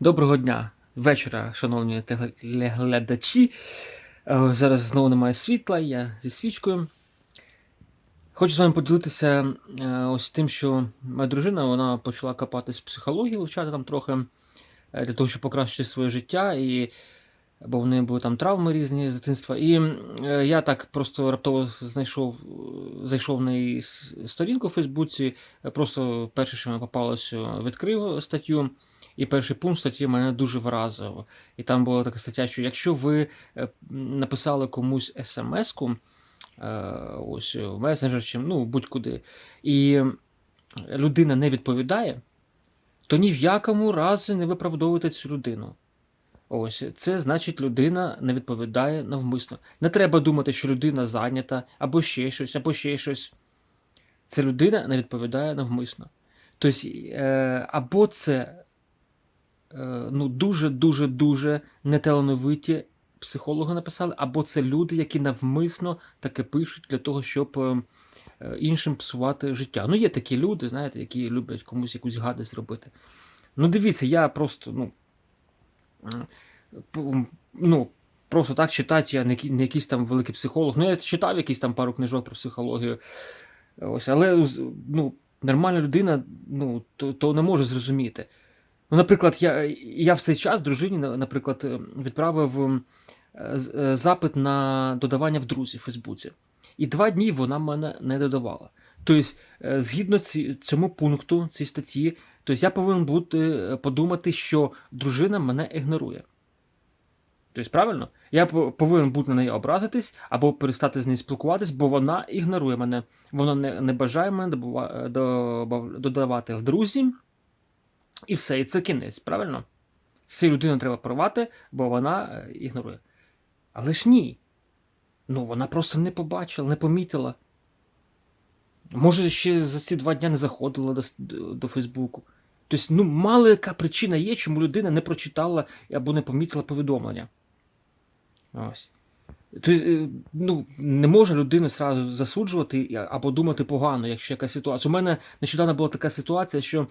Доброго дня, вечора, шановні телеглядачі. Е, Зараз знову немає світла, я зі свічкою. Хочу з вами поділитися е, ось тим, що моя дружина вона почала копатись в психології, вивчати там трохи е, для того, щоб покращити своє життя, і, бо в неї були там травми різні з дитинства. І я так просто раптово знайшов, зайшов на її сторінку в Фейсбуці, просто перше, що мені попалось, е, відкрив статтю. І перший пункт статті мене дуже вразив. І там була така стаття, що якщо ви е, написали комусь смс-ку, е, ось в месенджер чи ну, будь-куди, і людина не відповідає, то ні в якому разі не виправдовуйте цю людину. Ось це значить, людина не відповідає навмисно. Не треба думати, що людина зайнята, або ще щось, або ще щось. Це людина не відповідає навмисно. Тобто, е, або це е, ну, дуже-дуже дуже неталановиті психологи написали, або це люди, які навмисно таке пишуть для того, щоб е, е, іншим псувати життя. Ну, є такі люди, знаєте, які люблять комусь якусь гадость зробити. Ну, дивіться, я просто, ну. Ну, просто так читати, я не, якийсь там великий психолог. Ну, я читав якісь там пару книжок про психологію. Ось, але ну, нормальна людина ну, то, то не може зрозуміти. Ну, наприклад, я, я в цей час дружині, наприклад, е, відправив м, е, запит на додавання в друзі в Фейсбуці. І два дні вона мене не додавала. Тобто, е, згідно ці, цьому пункту, цій статті, тобто я повинен бути, е, подумати, що дружина мене ігнорує. Тобто, правильно? Я повинен бути на неї образитись або перестати з нею спілкуватись, бо вона ігнорує мене. Вона не, не бажає мене додавати в друзі. І все, і це кінець, правильно? Цю людину треба порвати, бо вона е, ігнорує. Але ж ні. Ну, вона просто не побачила, не помітила. Може, ще за ці два дня не заходила до, до, Фейсбуку. Тобто, ну, мало яка причина є, чому людина не прочитала або не помітила повідомлення. Ось. Тобто, ну, не може людину зразу засуджувати або думати погано, якщо якась ситуація. У мене нещодавно була така ситуація, що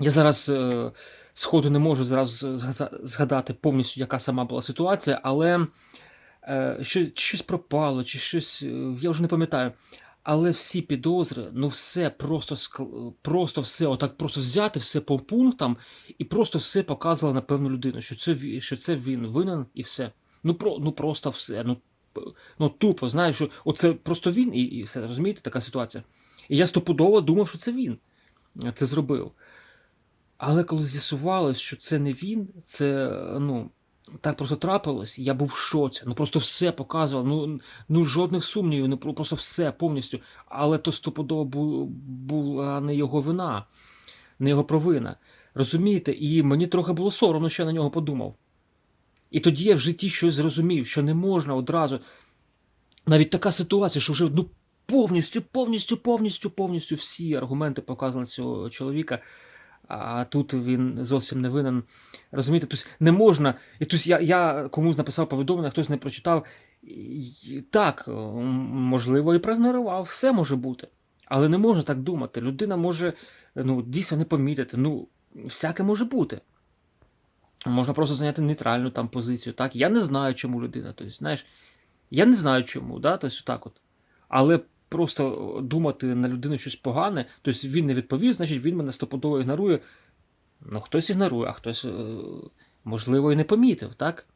я зараз е, сходу не можу зразу згадати повністю, яка сама була ситуація, але е, що, щось пропало, чи щось, е, я вже не пам'ятаю. Але всі підозри, ну все просто просто все, отак просто взяти все по пунктам і просто все показувало на певну людину, що це, що це він винен і все. Ну, про, ну просто все. Ну, ну тупо, знаєш, що оце просто він і, і все, розумієте, така ситуація. І я стопудово думав, що це він це зробив. Але коли з'ясувалось, що це не він, це ну, так просто трапилось, я був в шоці. Ну просто все показував, ну, ну жодних сумнівів, ну просто все повністю. Але то стопудово бу- була не його вина, не його провина. Розумієте? І мені трохи було соромно, що я на нього подумав. І тоді я в житті щось зрозумів, що не можна одразу. Навіть така ситуація, що вже ну, повністю, повністю, повністю, повністю всі аргументи показали цього чоловіка, а тут він зовсім не винен. Розумієте, тобто не можна. І тобто я, я комусь написав повідомлення, хтось не прочитав. І, так, можливо, і проігнорував, все може бути. Але не можна так думати. Людина може ну, дійсно не помітити. Ну, всяке може бути. Можна просто зайняти нейтральну там позицію. Так, я не знаю, чому людина. Тобто, знаєш, я не знаю чому, да? тобто, так от. Але просто думати на людину щось погане, тобто він не відповів, значить він мене стопудово ігнорує. Ну, хтось ігнорує, а хтось, е, можливо, і не помітив, так?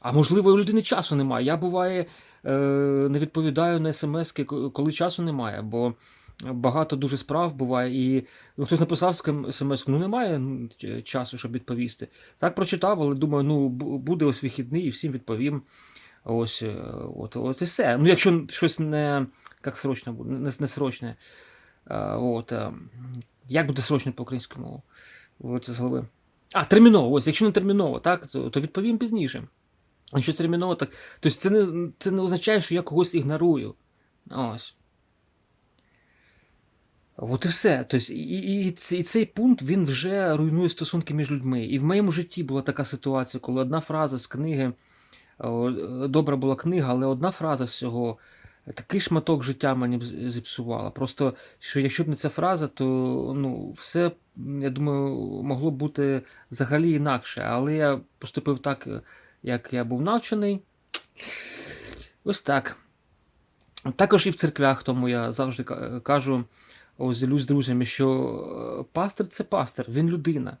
А можливо, у людини часу немає. Я буває е, не відповідаю на смс, коли часу немає, бо багато дуже справ буває, і ну, хтось написав смс, ну немає часу, щоб відповісти. Так прочитав, але думаю, ну буде ось вихідний і всім відповім. Ось, е, от, от і все. Ну, якщо щось не як срочно буде, не, не срочне. е, От, е, як буде срочно по українському мову? От з голови. А, терміново, ось, якщо не терміново, так, то, то відповім пізніше. Якщо терміново, так. Тобто це не, це не означає, що я когось ігнорую. Ось. От і все. Тобто, і, і, і, цей пункт він вже руйнує стосунки між людьми. І в моєму житті була така ситуація, коли одна фраза з книги, добра була книга, але одна фраза всього, такий шматок життя мені б зіпсувала. Просто що якщо б не ця фраза, то ну, все я думаю, могло б бути взагалі інакше, але я поступив так, як я був навчений. Ось так. Також і в церквях, тому я завжди кажу, ось з друзями, що е, пастир це пастир, він людина.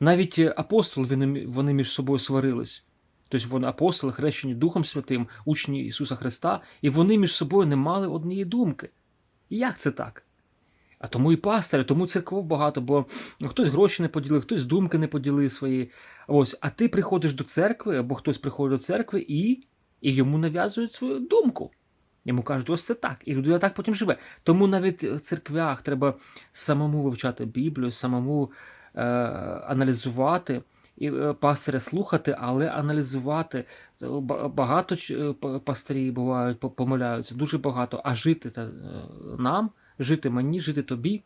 Навіть апостоли вони, вони між собою сварились. Тобто вони апостоли, хрещені Духом Святим, учні Ісуса Христа, і вони між собою не мали однієї думки. І як це так? А тому і пастори, тому церков багато, бо хтось гроші не поділив, хтось думки не поділив свої. Ось, а ти приходиш до церкви, або хтось приходить до церкви і, і йому нав'язують свою думку. Йому кажуть, ось це так, і людина так потім живе. Тому навіть в церквях треба самому вивчати Біблію, самому е, аналізувати, і е, пастиря слухати, але аналізувати. Багато е, пастирі бувають, помиляються, дуже багато, а жити е, нам, жити мені, жити тобі.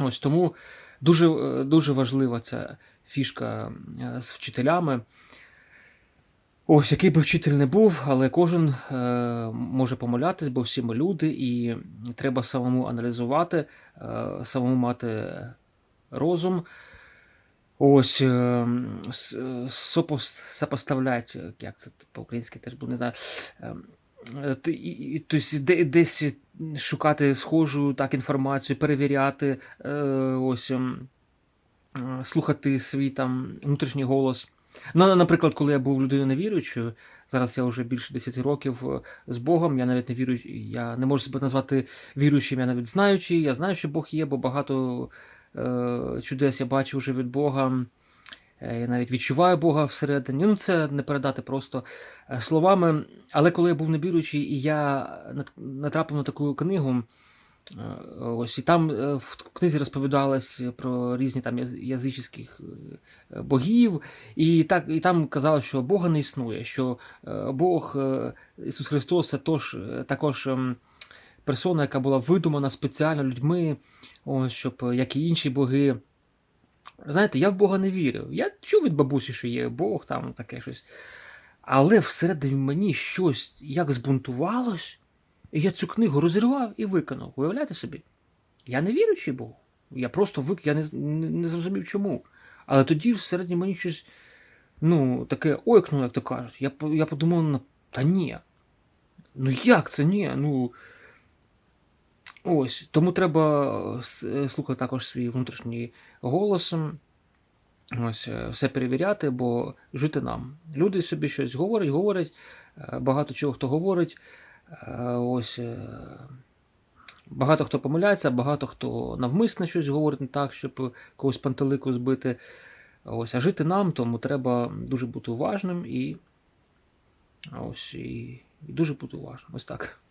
Ось тому дуже, дуже важлива ця фішка з вчителями. Ось, який би вчитель не був, але кожен е, може помилятись, бо всі ми люди, і треба самому аналізувати, е, самому мати розум. Ось е, с- е, сопоставлять, е, як це по-українськи теж буде, не знаю. Тобто де- десь шукати схожу так інформацію, перевіряти, ось, ем, слухати свій там внутрішній голос. Ну, наприклад, коли я був людиною невіруючою, зараз я вже більше 10 років з Богом, я навіть не вірю, я не можу себе назвати віруючим, я навіть знаючий, я знаю, що Бог є, бо багато чудес я бачив вже від Бога. Е, Я навіть відчуваю Бога всередині. Ну, це не передати просто е, словами. Але коли я був невіруючий, і я натрапив на таку книгу, е, ось і там е, в книзі розповідалось про різні там язичних е, богів, і так і там казали, що Бога не існує, що е, Бог е, Ісус Христос це тож, е, також ем, персона, яка була видумана спеціально людьми, ось, щоб е, як і інші боги. Знаєте, я в Бога не вірив. Я чув від бабусі, що є Бог, там таке щось. Але всередині мені щось як збунтувалось, і я цю книгу розірвав і виконав. Уявляєте собі? Я не віруючий Богу. Я просто вик... я не, не, не зрозумів чому. Але тоді всередині мені щось, ну, таке ойкнуло, як то кажуть. Я, я подумав, ну, та ні. Ну як це ні? Ну. Ось. Тому треба е, слухати також свій внутрішній голос. Ось, е, все перевіряти, бо жити нам. Люди собі щось говорять, говорять, е, багато чого хто говорить. Ось. Багато хто помиляється, багато хто навмисно щось говорить не так, щоб когось пантелику збити. Ось, а жити нам, тому треба дуже бути уважним і, ось, і, і дуже бути уважним. Ось так.